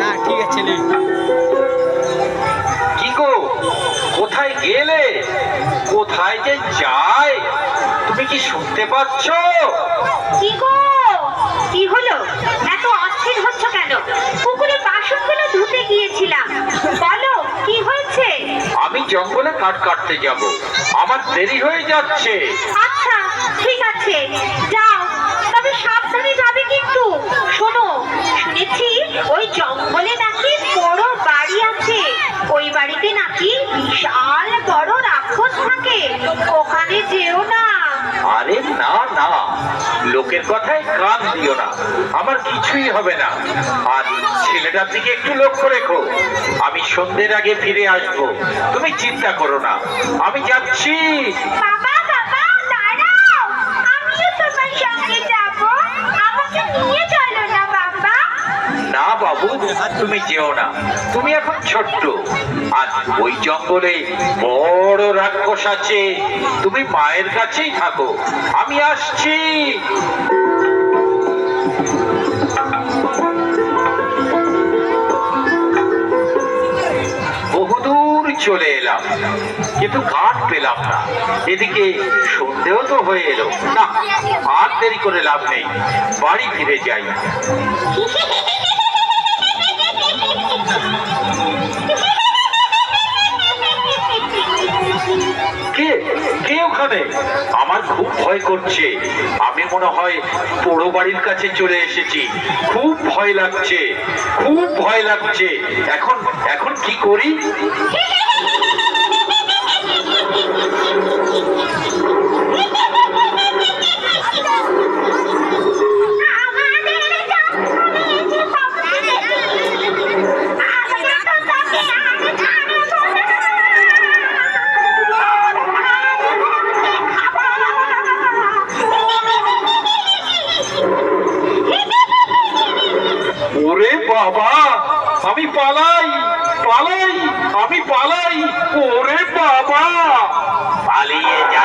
না ঠিক আছে কি গো? কোথায় গেলে? কোথায় যে যায়? তুমি কি শুনতে পাচ্ছ? কি গো? কি হলো? এত অস্থির হচ্ছ কেন? পুকুরে বাসনগুলো ধুতে গিয়েছিলাম। বলো কি হয়েছে? আমি জঙ্গলে কাঠ কাটতে যাব। আমার দেরি হয়ে যাচ্ছে। আচ্ছা ঠিক আছে। যাও। ওই জঙ্গলে নাকি বড় বাড়ি আছে। ওই বাড়িতে নাকি বিশাল বড় রাক্ষস থাকে। ওখানে যেও না। আরে না না। লোকের কথায় কান দিও না। আমার কিছুই হবে না। আর ছেলেটার দিকে একটু লক্ষ্য রেখো। আমি সন্ধ্যের আগে ফিরে আসব। তুমি চিন্তা করো না। আমি যাচ্ছি। বাবা তুমি যেও না। তুমি এখন ছোট্ট। আর ওই জঙ্গলে বড় রাক্ষস আছে। তুমি মায়ের কাছেই থাকো। আমি আসছি। বহুদূর চলে এলাম, কিন্তু কাঠ পেলাম না। এদিকে সন্ধেও তো হয়ে এলো। না, আর দেরি করে লাভ নেই। বাড়ি ফিরে যাই। কে? কে ওখানে? আমার খুব ভয় করছে। আমি মনে হয় পোড়ো বাড়ির কাছে চলে এসেছি। খুব ভয় লাগছে। খুব ভয় লাগছে। এখন এখন কি করি? পালাই পালাই আমি পালাই ওরে বাবা। পালিয়ে যাবি